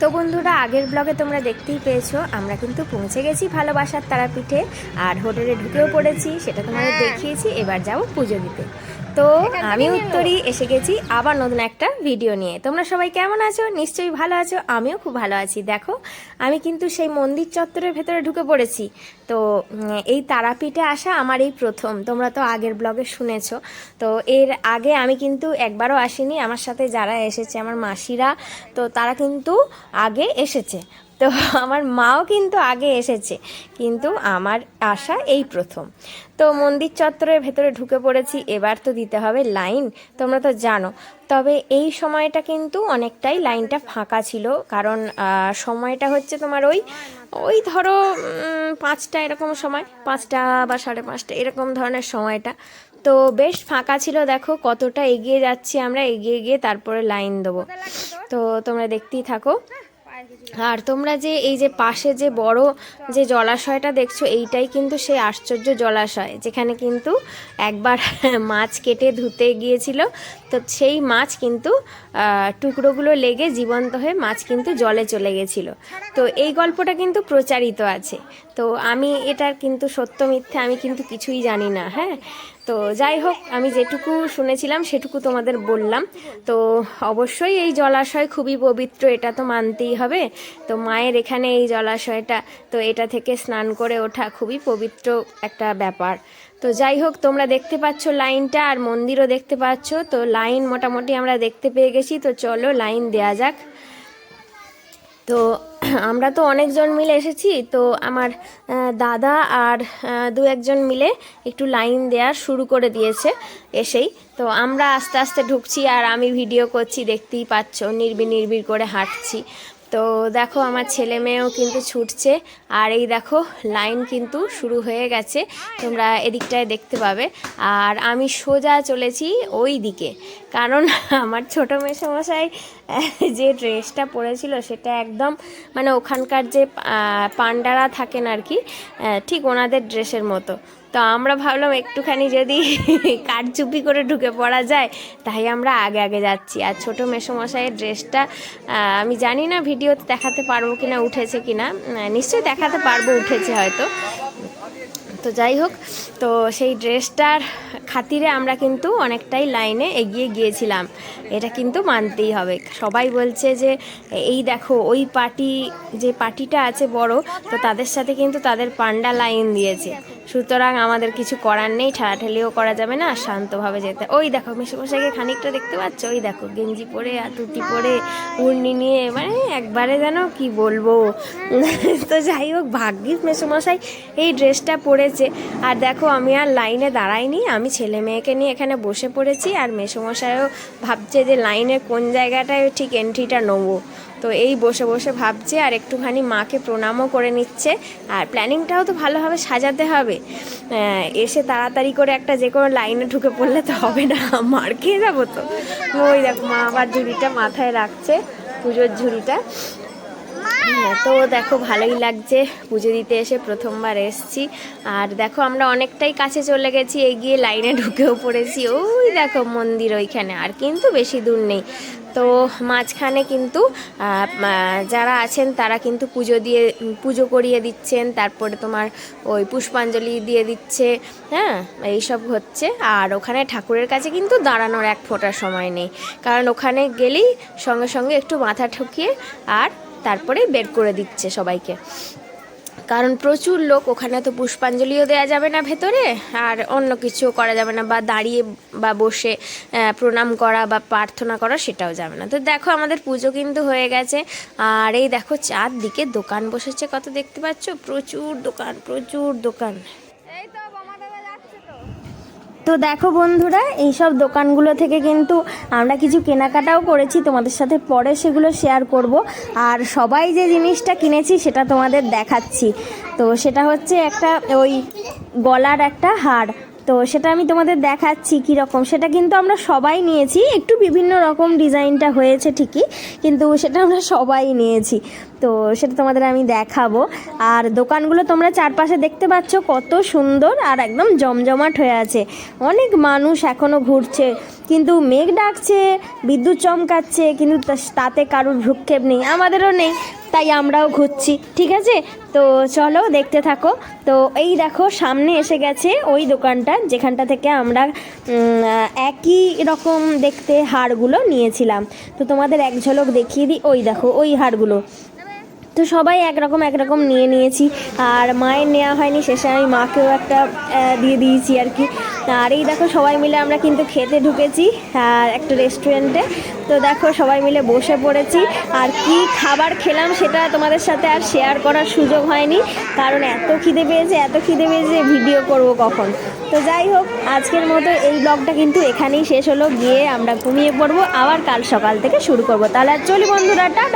তো বন্ধুরা আগের ব্লগে তোমরা দেখতেই পেয়েছ আমরা কিন্তু পৌঁছে গেছি ভালোবাসার তারাপীঠে আর হোটেলে ঢুকেও পড়েছি সেটা তোমাদের দেখিয়েছি এবার যাব পুজো দিতে। তো আমি উত্তরই এসে গেছি আবার নতুন একটা ভিডিও নিয়ে। তোমরা সবাই কেমন আছো? নিশ্চয়ই ভালো আছো। আমিও খুব ভালো আছি। দেখো আমি কিন্তু সেই মন্দির চত্বরের ভেতরে ঢুকে পড়েছি। তো এই তারাপীঠে আসা আমার এই প্রথম। তোমরা তো আগের ব্লগে শুনেছো। তো এর আগে আমি কিন্তু একবারও আসিনি। আমার সাথে যারা এসেছে আমার মাসিরা তো তারা কিন্তু আগে এসেছে। তো আমার মাও কিন্তু আগে এসেছে, কিন্তু আমার আসা এই প্রথম। তো মন্দির চত্বরের ভেতরে ঢুকে পড়েছি, এবার তো দিতে হবে লাইন, তোমরা তো জানো। তবে এই সময়টা কিন্তু অনেকটাই লাইনটা ফাঁকা ছিল, কারণ সময়টা হচ্ছে তোমার ওই ওই ধরো পাঁচটা এরকম সময়, পাঁচটা বা সাড়ে পাঁচটা এরকম ধরনের সময়টা। তো বেশ ফাঁকা ছিল, দেখো কতটা এগিয়ে যাচ্ছি আমরা, এগিয়ে গিয়ে তারপরে লাইন দেবো। তো তোমরা দেখতেই থাকো। আর তোমরা যে এই যে পাশে যে বড় যে জলাশয়টা দেখছ, এইটাই কিন্তু সেই আশ্চর্য জলাশয়, যেখানে কিন্তু একবার মাছ কেটে ধুতে গিয়েছিল। তো সেই মাছ কিন্তু টুকরোগুলো লেগে জীবন্ত হয়ে মাছ কিন্তু জলে চলে গেছিল। তো এই গল্পটা কিন্তু প্রচারিত আছে। তো আমি এটার কিন্তু সত্য মিথ্যে আমি কিন্তু কিছুই জানি না হ্যাঁ? তো যাই হোক, আমি যেটুকু শুনেছিলাম সেটুকু তোমাদের বললাম। তো অবশ্যই এই জলাশয় খুবই পবিত্র, এটা তো মানতেই হবে। তো মায়ের এখানে এই জলাশয়টা, তো এটা থেকে স্নান করে ওঠা খুবই পবিত্র একটা ব্যাপার। তো যাই হোক, তোমরা দেখতে পাচ্ছ লাইনটা আর মন্দিরও দেখতে পাচ্ছ। তো লাইন মোটামুটি আমরা দেখতে পেয়ে গেছি। তো চলো লাইন দেয়া যাক। তো আমরা তো অনেকজন মিলে এসেছি, তো আমার দাদা আর দু একজন মিলে একটু লাইন দেওয়া শুরু করে দিয়েছে এসেই। তো আমরা আস্তে আস্তে ঢুকছি আর আমি ভিডিও করছি, দেখতেই পাচ্ছ নির্বিড় নির্বিড় করে হাঁটছি। তো দেখো আমার ছেলে মেয়েও কিন্তু ছুটছে, আর এই দেখো লাইন কিন্তু শুরু হয়ে গেছে, তোমরা এদিকটায় দেখতে পাবে। আর আমি সোজা চলেছি ওই দিকে, কারণ আমার ছোটো মেসমশাই যে ড্রেসটা পরেছিল সেটা একদম মানে ওখানকার যে পান্ডারা থাকেন আর কি ঠিক ওনাদের ড্রেসের মতো। তো আমরা ভাবলাম একটুখানি যদি কারচুপি করে ঢুকে পড়া যায়, তাই আমরা আগে আগে যাচ্ছি। আর ছোটো মেসমশাইয়ের ড্রেসটা আমি জানি না ভিডিওতে দেখাতে পারব কি না উঠেছে কি না নিশ্চয়ই দেখাতে পারব, উঠেছে হয়তো। তো যাই হোক, তো সেই ড্রেসটার খাতিরে আমরা কিন্তু অনেকটাই লাইনে এগিয়ে গিয়েছিলাম। এটা কিন্তু মানতেই হবে। সবাই বলছে যে, এই দেখো, ওই পার্টি, যে পার্টিটা আছে বড়, তো তাদের সাথে কিন্তু তাদের পান্ডা লাইন দিয়েছে। সুতরাং আমাদের কিছু করার নেই, ঠেলাঠেলিও করা যাবে না, শান্তভাবে যেতে। ওই দেখো, মেসমশাইকে খানিকটা দেখতে পাচ্ছ? ওই দেখো, গেঞ্জি পরে, আর টুটি পরে উড়নি নিয়ে মানে একবারে যেন কি বলব? তো যাই হোক, ভাগ্যিস মেসমশাই এই ড্রেসটা পরেছে। আর দেখো, আমি আর লাইনে দাঁড়াইনি, আমি ছেলে মেয়েকে নিয়ে এখানে বসে পড়েছি, আর মেসমশাইও ভাবছে যে লাইনের কোন জায়গাটায় ঠিক এন্ট্রিটা নেব। তো এই বসে বসে ভাবছে আর একটুখানি মাকে প্রণামও করে নিচ্ছে। আর প্ল্যানিংটাও তো ভালোভাবে সাজাতে হবে। এসে তাড়াতাড়ি করে একটা যে কোনো লাইনে ঢুকে পড়লে তো হবে না। মার খেয়ে যাব তো। ওই দেখো, মা আবার ঝুড়িটা মাথায় রাখছে, পুজোর ঝুড়িটা। তো দেখো ভালোই লাগছে। পুজো দিতে এসে প্রথমবার এসছি। আর দেখো আমরা অনেকটাই কাছে চলে গেছি, এগিয়ে লাইনে ঢুকেও পড়েছি। ওই দেখো মন্দির ওইখানে, আর কিন্তু বেশি দূর নেই। তো মাঝখানে কিন্তু যারা আছেন তারা কিন্তু পুজো দিয়ে, পুজো করিয়ে দিচ্ছেন। তারপরে তোমার ওই পুষ্পাঞ্জলি দিয়ে দিচ্ছে হ্যাঁ এইসব হচ্ছে। আর ওখানে ঠাকুরের কাছে কিন্তু দাঁড়ানোর এক ফোঁটার সময় নেই। কারণ ওখানে গেলেই সঙ্গে সঙ্গে একটু মাথা ঠুকিয়ে আর তারপরে বের করে দিচ্ছে সবাইকে। কারণ প্রচুর লোক, ওখানে তো পুষ্পাঞ্জলিও দেওয়া যাবে না ভেতরে, আর অন্য কিছুও করা যাবে না, বা দাঁড়িয়ে বা বসে প্রণাম করা বা প্রার্থনা করা সেটাও যাবে না। তো দেখো আমাদের পুজো কিন্তু হয়ে গেছে, আর এই দেখো চারদিকে দোকান বসেছে, কত দেখতে পাচ্ছ? প্রচুর দোকান প্রচুর দোকান। তো দেখো বন্ধুরা এই সব দোকানগুলো থেকে কিন্তু আমরা কিছু কেনাকাটাও করেছি, তোমাদের সাথে পরে সেগুলো শেয়ার করব। আর সবাই যে জিনিসটা কিনেছি সেটা তোমাদের দেখাচ্ছি। তো সেটা হচ্ছে একটা ওই গলার একটা হার। তো সেটা আমি তোমাদের দেখাচ্ছি কীরকম। সেটা কিন্তু আমরা সবাই নিয়েছি, একটু বিভিন্ন রকম ডিজাইনটা হয়েছে ঠিকই, কিন্তু সেটা আমরা সবাই নিয়েছি। তো সেটা তোমাদের আমি দেখাবো। আর দোকানগুলো তোমরা চারপাশে দেখতে পাচ্ছ কত সুন্দর আর একদম জমজমাট হয়ে আছে। অনেক মানুষ এখনও ঘুরছে, কিন্তু মেঘ ডাকছে, বিদ্যুৎ চমকাচ্ছে, কিন্তু তাতে কারুর ভ্রুক্ষেপ নেই, আমাদেরও নেই। তাই আমরাও ঘুরছি, ঠিক আছে? তো চলো দেখতে থাকো। তো এই দেখো, সামনে এসে গেছে ওই দোকানটা, যেখানটা থেকে আমরা একই রকম দেখতে হারগুলো নিয়েছিলাম। তো তোমাদের এক ঝলক দেখিয়ে দিই। ওই দেখো, ওই হারগুলো। তো সবাই একরকম একরকম নিয়ে নিয়েছি। আর মায়ের নেওয়া হয়নি, শেষে আমি মাকেও একটা দিয়ে দিয়েছি আর কি। আর এই দেখো সবাই মিলে আমরা কিন্তু খেতে ঢুকেছি একটা রেস্টুরেন্টে তো দেখো সবাই মিলে বসে পড়েছি, আর কি খাবার খেলাম সেটা তোমাদের সাথে আর শেয়ার করার সুযোগ হয়নি, কারণ এত খিদে পেয়েছে, এত খিদে পেয়েছে ভিডিও করব কখন। তো যাই হোক, আজকের মতো এই ব্লগটা কিন্তু এখানেই শেষ হলো, গিয়ে আমরা ঘুমিয়ে পড়ব, আবার কাল সকাল থেকে শুরু করব। তাহলে আর চলি বন্ধুরা, টাটা!